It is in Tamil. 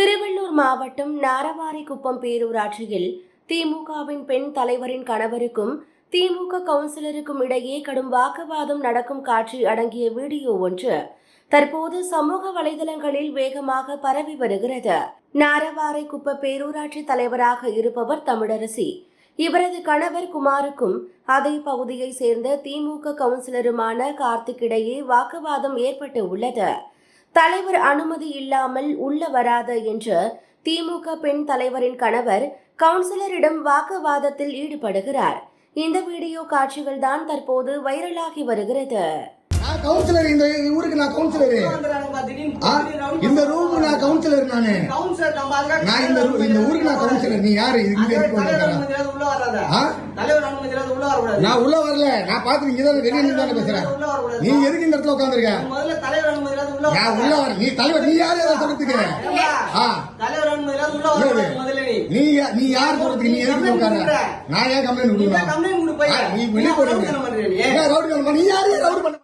திருவள்ளூர் மாவட்டம் நாரவாரிக்குப்பம் பேரூராட்சியில் திமுகவின் பெண் தலைவரின் கணவருக்கும் திமுக கவுன்சிலருக்கும் இடையே கடும் வாக்குவாதம் நடக்கும் காட்சி அடங்கிய வீடியோ ஒன்று தற்போது சமூக வலைதளங்களில் வேகமாக பரவி வருகிறது. நாரவாரைக்குப்ப பேரூராட்சி தலைவராக இருப்பவர் தமிழரசி. இவரது கணவர் குமாருக்கும் அதே பகுதியை சேர்ந்த திமுக கவுன்சிலருமான கார்த்திக் இடையே வாக்குவாதம் ஏற்பட்டு உள்ளது. தலைவர் அனுமதி இல்லாமல் உள்ள வராத என்று திமுக பெண் தலைவரின் கணவர் கவுன்சிலரிடம் வாக்குவாதத்தில் ஈடுபடுகிறார். இந்த வீடியோ காட்சிகள் தான் தற்போது வைரலாகி வருகிறது. நான் கவுன்சிலர் இந்த ஊருக்கு நான் கவுன்சிலர். இந்த ரூம் நான் கவுன்சிலர் நானு. நான் இந்த இந்த ஊருக்கு நான் கவுன்சிலர். நீ யாரு? இங்க நான் உள்ள வரல. நான் பாத்து தான் வெளியே நின்று பேசுறேன் நீ எதுக்கு இந்த இடத்துல உட்காந்துருக்க உள்ள வர நீ தலைவர் நீ யாரு சொல்றதுக்கு? நீ நீ யார் சொல்றதுக்கு? நீ எதுக்கு உட்கார? நான் ஏன் கம்ப்ளைண்ட் கொடுக்கணும்? நீ வெளியே யாரு? ரவுடி பண்ண